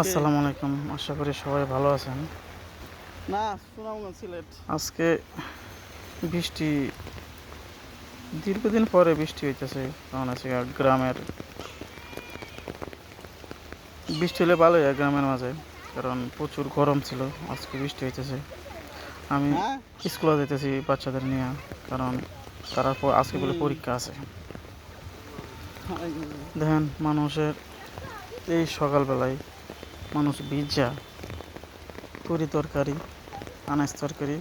আসসালামু আলাইকুম। আশা করি সবাই ভালো আছেন। না সুনামগঞ্জ সিলেট। আজকে বৃষ্টি দীর্ঘদিন পরে বৃষ্টি হইতেছে কারণ আছে গ্রামের বৃষ্টি হলে ভালো হয় গ্রামের মাঝে কারণ প্রচুর গরম ছিল আজকে বৃষ্টি হইতেছে। আমি হ্যাঁ? স্কুলে যেতেছি বাচ্চাদের নিয়ে কারণ তারা আজকে বলে পরীক্ষা আছে। দেখেন মানুষের এই সকালবেলায় মানুষ ভিজা পুরি তরকারি আনাজ তরকারি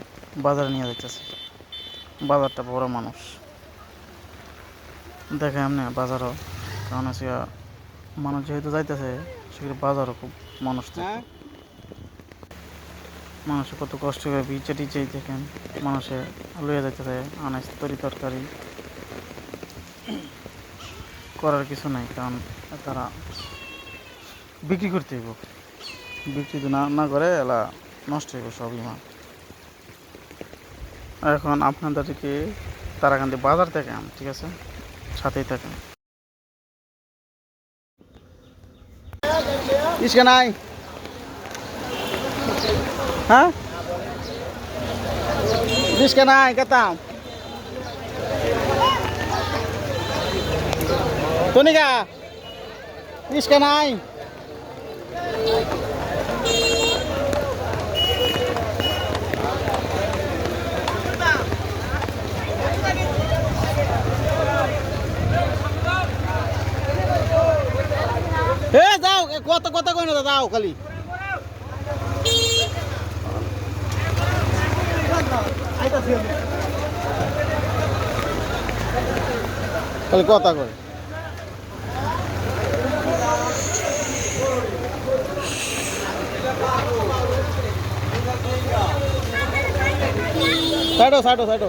বাজারে নিয়ে যাইতেছে। বাজারটা বড় মানুষ। দেখে এমনি বাজারও কারণ হচ্ছে মানুষ যেহেতু যাইতেছে সেখানে বাজারও খুব মানুষ হ্যাঁ। মানুষে কত কষ্ট করে ভিজে টিজেই দেখেন মানুষে লইয়া যাইতেছে আনাজ তরি তরকারি। করার কিছু নাই কারণ তারা বিক্রি করতে হইব। বিক্রি না না করে এলা নষ্ট হইব সবই মাল এখন আপনাদেরকে তারাকান্দি বাজার থেকে আন ঠিক আছে? সাথেই থাকেন। ইসকা নাই? হ্যাঁ? ইসকা নাই, কেতাম। তনিকা ইসকা নাই? এ কত কত কই না যাও খালি। খালি কথা কই। সাইডো সাইডো সাইডো